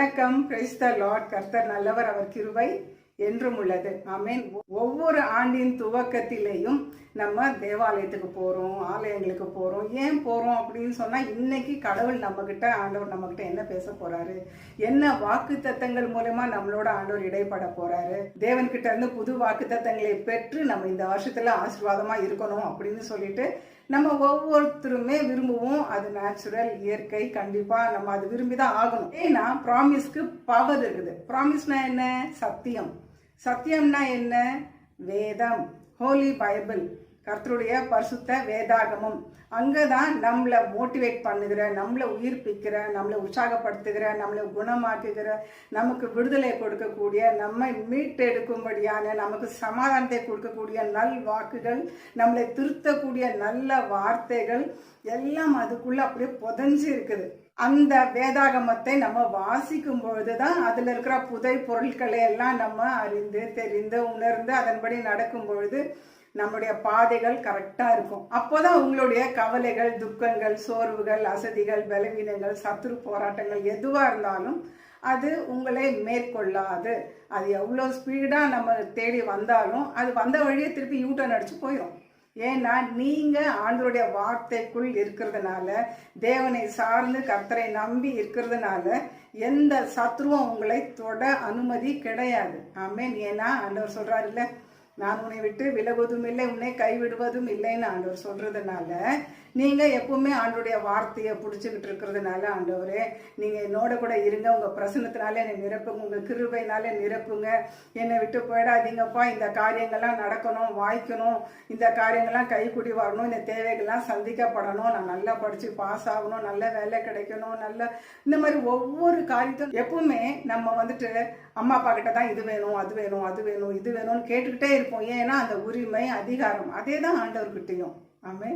வணக்கம். கிறிஸ்த லார்ட் கர்த்தர் நல்லவர் அவர் கிருவை என்றும் உள்ளது. ஆமென் ஒவ்வொரு ஆண்டின் துவக்கத்திலேயும் நம்ம தேவாலயத்துக்கு போகிறோம் ஆலயங்களுக்கு போகிறோம் ஏன் போகிறோம் அப்படின்னு சொன்னால் இன்னைக்கு கடவுள் நம்மக்கிட்ட ஆண்டவர் நம்மக்கிட்ட என்ன பேச போகிறாரு என்ன வாக்கு தத்தங்கள் மூலமா நம்மளோட ஆண்டவர் இடைப்பட போகிறாரு தேவன்கிட்ட இருந்து புது வாக்கு தத்தங்களை பெற்று நம்ம இந்த வருஷத்தில் ஆசீர்வாதமாக இருக்கணும் அப்படின்னு சொல்லிட்டு நம்ம ஒவ்வொருத்தருமே விரும்புவோம். அது நேச்சுரல் இயற்கை கண்டிப்பாக நம்ம அது விரும்பி தான் ஆகணும். ஏன்னா ப்ராமிஸ்க்கு பவர் இருக்குது. ப்ராமிஸ்னா என்ன? சத்தியம். சத்தியம்னா என்ன? வேதம். ஹோலி பைபிள் கர்த்தருடைய பரிசுத்த வேதாகமம். அங்கே தான் நம்மளை மோட்டிவேட் பண்ணுகிற நம்மளை உயிர்ப்பிக்கிற நம்மளை உற்சாகப்படுத்துகிற நம்மளை குணமாக்குகிற நமக்கு விடுதலை கொடுக்கக்கூடிய நம்மை மீட்டெடுக்கும்படியான நமக்கு சமாதானத்தை கொடுக்கக்கூடிய நல் வாக்குகள் நம்மளை திருத்தக்கூடிய நல்ல வார்த்தைகள் எல்லாம் அதுக்குள்ளே அப்படியே புதஞ்சு இருக்குது. அந்த வேதாகமத்தை நம்ம வாசிக்கும் பொழுது தான் அதில் இருக்கிற புதை பொருட்களை எல்லாம் நம்ம அறிந்து தெரிந்து உணர்ந்து அதன்படி நடக்கும் பொழுது நம்முடைய பாதைகள் கரெக்டாக இருக்கும். அப்போதான் உங்களுடைய கவலைகள் துக்கங்கள் சோர்வுகள் அசதிகள் பலவீனங்கள் சத்துரு போராட்டங்கள் எதுவாக இருந்தாலும் அது உங்களை மேற்கொள்ளாது. அது எவ்வளோ ஸ்பீடாக நம்ம தேடி வந்தாலும் அது வந்த வழியே திருப்பி யூட்டன் அடித்து போயிடும் ஏன்னா நீங்கள் ஆண்டருடைய வார்த்தைக்குள் இருக்கிறதுனால தேவனை சார்ந்து கர்த்தரை நம்பி இருக்கிறதுனால எந்த சத்ருவும் உங்களை தொட அனுமதி கிடையாது. ஆமேன். ஏன்னா ஆண்டவர் சொல்றாரு நான் உன்னை விட்டு விலகுவதும் இல்லை உன்னை கைவிடுவதும் இல்லைன்னு ஆண்டவர் சொல்றதுனால நீங்க எப்பவுமே ஆண்டோடைய வார்த்தையை பிடிச்சிக்கிட்டு இருக்கிறதுனால ஆண்டவரே நீங்க என்னோட கூட இருங்க உங்க பிரசனத்தினால என்னை நிரப்புங்க உங்க கிருபைனால நிரப்புங்க. என்னை விட்டு போயிடாதீங்கப்பா இந்த காரியங்கள்லாம் நடக்கணும் வாய்க்கணும் இந்த காரியங்கள்லாம் கைக்குடி வரணும் இந்த தேவைகள்லாம் சந்திக்கப்படணும் நான் நல்லா படிச்சு பாஸ் ஆகணும் நல்ல வேலை கிடைக்கணும் நல்ல இந்த மாதிரி ஒவ்வொரு காரியத்தையும் எப்பவுமே நம்ம வந்துட்டு அம்மா அப்பா கிட்ட தான் இது வேணும் அது வேணும் அது வேணும் இது வேணும்னு கேட்டுக்கிட்டே இருப்போம். ஏன்னா அந்த உரிமை அதிகாரம் அதே தான் ஆண்டவர்கிட்டையும். ஆமே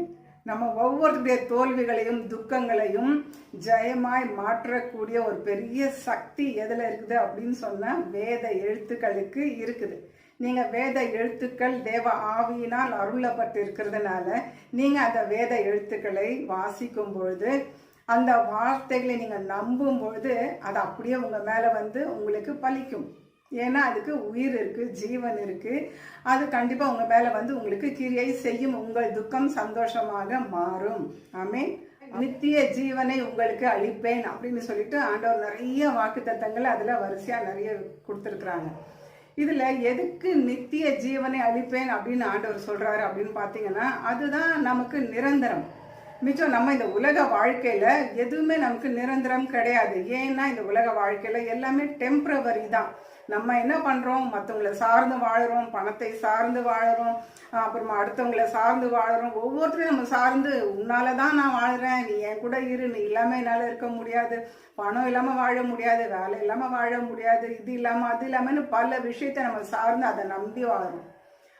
நம்ம ஒவ்வொருத்தருடைய தோல்விகளையும் துக்கங்களையும் ஜெயமாய் மாற்றக்கூடிய ஒரு பெரிய சக்தி எதில் இருக்குது அப்படின்னு சொன்னால் வேத எழுத்துக்களுக்கு இருக்குது. நீங்கள் வேத எழுத்துக்கள் தேவ ஆவியினால் அருளப்பட்டு இருக்கிறதுனால நீங்கள் அந்த வேத எழுத்துக்களை வாசிக்கும் பொழுது அந்த வார்த்தைகளை நீங்கள் நம்பும் பொழுது அது அப்படியே உங்கள் மேலே வந்து உங்களுக்கு பலிக்கும். ஏன்னா அதுக்கு உயிர் இருக்குது ஜீவன் இருக்குது அது கண்டிப்பாக உங்கள் மேலே வந்து உங்களுக்கு கிரியை செய்யும். உங்கள் துக்கம் சந்தோஷமாக மாறும். ஆமே நித்திய ஜீவனை உங்களுக்கு அளிப்பேன் அப்படின்னு சொல்லிட்டு ஆண்டவர் நிறைய வாக்கு தத்தங்கள் அதில் வரிசையாக நிறைய கொடுத்துருக்குறாங்க. இதில் எதுக்கு நித்திய ஜீவனை அளிப்பேன் அப்படின்னு ஆண்டவர் சொல்கிறாரு அப்படின்னு பார்த்தீங்கன்னா அதுதான் நமக்கு நிரந்தரம். மிச்சம் நம்ம இந்த உலக வாழ்க்கையில் எதுவுமே நமக்கு நிரந்தரம் கிடையாது. ஏன்னா இந்த உலக வாழ்க்கையில் எல்லாமே டெம்ப்ரவரி தான். நம்ம என்ன பண்ணுறோம் மற்றவங்களை சார்ந்து வாழறோம் பணத்தை சார்ந்து வாழறோம் அப்புறமா அடுத்தவங்களை சார்ந்து வாழுறோம். ஒவ்வொருத்தரும் நம்ம சார்ந்து உன்னால தான் நான் வாழ்கிறேன் நீ என் கூட இரு. நீ இல்லாமல் என்னால் இருக்க முடியாது. பணம் இல்லாமல் வாழ முடியாது. வேலை இல்லாமல் வாழ முடியாது. இது இல்லாமல் அது இல்லாமல்னு பல விஷயத்தை நம்ம சார்ந்து அதை நம்பி வாழறோம்.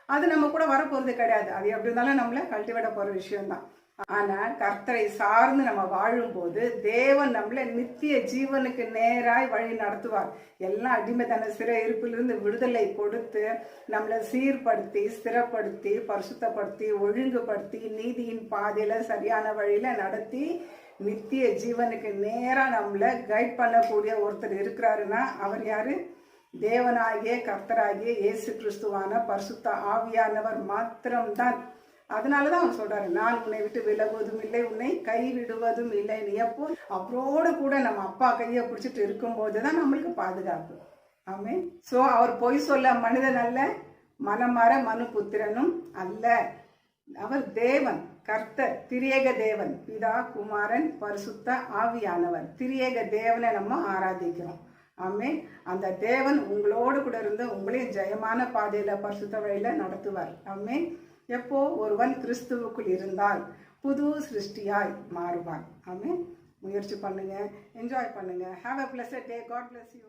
அது நம்ம கூட வரப்போகிறது கிடையாது. அது எப்படி இருந்தாலும் நம்மளை கழட்டி விட போகிற விஷயம்தான். ஆனால் கர்த்தரை சார்ந்து நம்ம வாழும்போது தேவன் நம்மளை நித்திய ஜீவனுக்கு நேராய் வழி நடத்துவார். எல்லாம் அடிமைத்தன சிறை இருப்பிலிருந்து விடுதலை கொடுத்து நம்மளை சீர்படுத்தி ஸ்திரப்படுத்தி பரிசுத்தப்படுத்தி ஒழுங்குபடுத்தி நீதியின் பாதையில சரியான வழியில நடத்தி நித்திய ஜீவனுக்கு நேராக நம்மளை கைட் பண்ணக்கூடிய ஒருத்தர் இருக்கிறாருன்னா அவர் யாரு? தேவனாகிய கர்த்தராகிய இயேசு கிறிஸ்துவான பரிசுத்த ஆவியானவர் மாத்திரம்தான். அதனால தான் அவன் சொல்றாரு நான் உன்னை விட்டு விலகுவதும் இல்லை உன்னை கைவிடுவதும் இல்லை. நீ எப்போ அவரோடு கூட நம்ம அப்பா கையை பிடிச்சிட்டு இருக்கும்போது தான் நம்மளுக்கு பாதுகாப்பு. ஆமே ஸோ அவர் பொய் சொல்ல மனிதன் அல்ல மனமர மனு புத்திரனும் அல்ல. அவர் தேவன் கர்த்தர் திரியேக தேவன் பிதா குமாரன் பரிசுத்த ஆவியானவர். திரியேக தேவனை நம்ம ஆராதிக்கிறோம். ஆமே அந்த தேவன் உங்களோடு கூட இருந்து உங்களையும் ஜெயமான பாதையில பரிசுத்த வழியில நடத்துவார். ஆமே எப்போ ஒருவன் கிறிஸ்துவுக்குள் இருந்தால் புது சிருஷ்டியாய் மாறுவான். ஆமே முயற்சி பண்ணுங்க என்ஜாய் பண்ணுங்க. Have a bless day God bless you